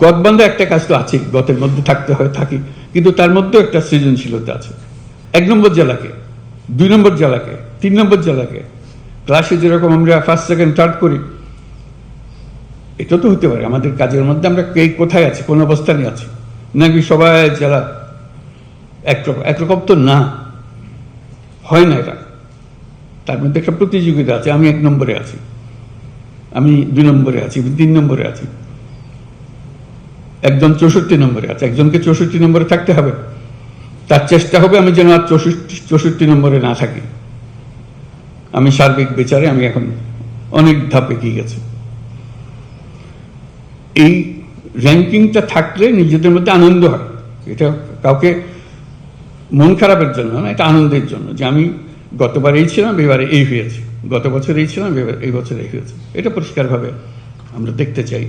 গদবান্ধা একটা কাজ তো আছে গতের মধ্যে থাকতে হয়, থাকি। কিন্তু তার মধ্যেও একটা সৃজনশীলতা আছে। এক নম্বর জেলাকে, দুই নম্বর জেলাকে, তিন নম্বর জেলাকে। ক্লাসে যেরকম আমরা ফার্স্ট সেকেন্ড থার্ড করি, এটা তো হতে পারে। আমাদের কাজের মধ্যে আমরা কে কোথায় আছি, কোন অবস্থানে আছি? নাকি সবাই যারা একরকম একরকম তো না। হয় না এটা। তার মধ্যে একটা প্রতিযোগিতা আছে, আমি এক নম্বরে আছি। আমি দুই নম্বরে আছি তিন নম্বরে আছি। একজন চৌষট্টি নম্বরে আছে, একজনকে চৌষট্টি নম্বরে থাকতে হবে। তার চেষ্টা হবে আমি যেন আর চৌষট্টি চৌষট্টি নম্বরে না থাকি। আমি সার্বিক বিচারে আমি এখন অনেক ধাপ এগিয়ে গেছি। এই র্যাঙ্কিংটা থাকলে নিজেদের মধ্যে আনন্দ হয়। এটা কাউকে মন খারাপের জন্য না, এটা আনন্দের জন্য যে আমি গতবার এই ছিলাম, এবারে এই হয়েছে। গত বছর এই ছিলাম, এবার এই বছর এই হয়েছে। এটা পরিষ্কারভাবে আমরা দেখতে চাই।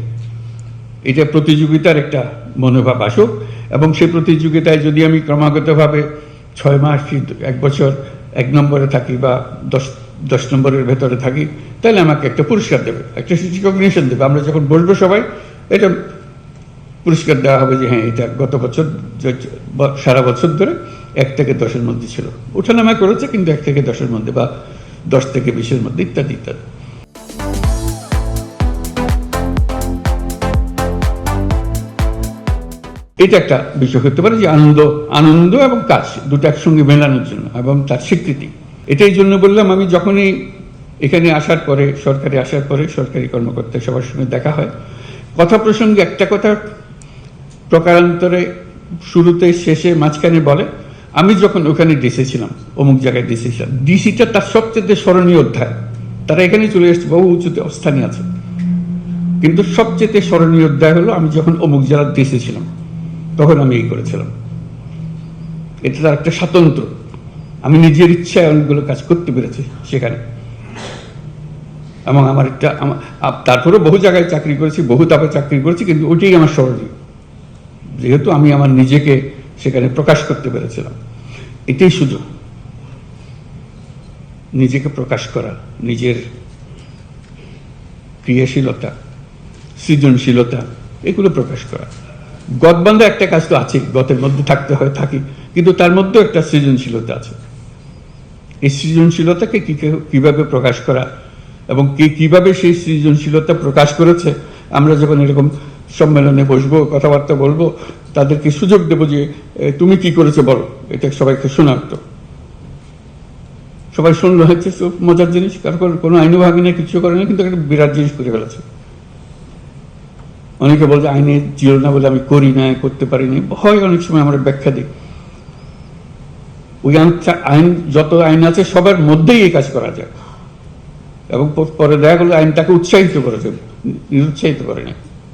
এটা প্রতিযোগিতার একটা মনোভাব আসুক, এবং সেই প্রতিযোগিতায় যদি আমি ক্রমাগতভাবে ছয় মাস কি এক বছর এক নম্বরে থাকি বা দশ দশ নম্বরের ভেতরে থাকি, তাহলে আমাকে একটা পুরস্কার দেবে, একটা রিকগনিশন দেবে। আমরা যখন বসবো সবাই, এটা পুরস্কার দেওয়া হবে যে হ্যাঁ এটা গত বছর, সারা বছর ধরে এক থেকে দশের মধ্যে ছিল। ওঠানামা করেছে কিন্তু এক থেকে দশের মধ্যে বা দশ থেকে বিশের মধ্যে ইত্যাদি ইত্যাদি। এটা একটা বিষয় হতে পারে যে আনন্দ আনন্দ এবং কাজ, দুটো একসঙ্গে মেলানোর জন্য এবং তার স্বীকৃতি। এটাই জন্য বললাম, আমি যখনই এখানে আসার পরে, সরকারি আসার পরে, সরকারি কর্মকর্তা সবার সঙ্গে দেখা হয়, কথা প্রসঙ্গে একটা কথা প্রকারান্তরে শুরুতে, শেষে, মাঝখানে বলে, আমি যখন ওখানে ডিসি ছিলাম, অমুক জায়গায় ডিসি ছিলাম ডিসিটা তার সবচেয়ে স্মরণীয় অধ্যায়। তারা এখানে চলে এসছে, বহু উঁচুতে অবস্থানে আছে। কিন্তু সবচেয়ে স্মরণীয় অধ্যায় হলো, আমি যখন অমুক জেলার ডিসি ছিলাম তখন আমি এই করেছিলাম। এটা তার একটা স্বাতন্ত্র। আমি নিজের ইচ্ছায় অনেকগুলো কাজ করতে পেরেছি সেখানে। এবং আমার একটা তারপরেও বহু জায়গায় চাকরি করেছি, বহু তাপে চাকরি করেছি, কিন্তু ওইটাই আমার স্মরণীয়। যেহেতু আমি আমার নিজেকে সেখানে প্রকাশ করতে পেরেছিলাম। এটাই সুযোগ নিজেকে প্রকাশ করা, নিজের ক্রিয়াশীলতা, সৃজনশীলতা, এগুলো প্রকাশ করা। গদবান্ধা একটা কাজ তো আছে গতের মধ্যে থাকতে হয়, থাকি। কিন্তু তার মধ্যেও একটা সৃজনশীলতা আছে। এই সৃজনশীলতাকে কি কীভাবে প্রকাশ করা এবং কে কীভাবে সেই সৃজনশীলতা প্রকাশ করেছে, আমরা যখন এরকম সম্মেলনে বসবো, কথাবার্তা বলব, তাদেরকে সুযোগ দেবো যে তুমি কি করেছ বলো। এটা সবাইকে শোনার তো। সবাই শুনলো হচ্ছে মজার জিনিস কারণ কোনো আইনভাগী না কিছু করে না কিন্তু একটা বিরাট জিনিস করে ফেলেছে অনেকে বলছে আইনে ছিল না বলে আমি করি না, করতে পারিনি। হয় অনেক সময় আমরা ব্যাখ্যা দিই। ওই আইন- যত আইন আছে, সবার মধ্যেই এই কাজ করা যায়। এবং পরে দেখা গেলো আইনটাকে উৎসাহিত করেছে। নিরুৎসাহিত করে না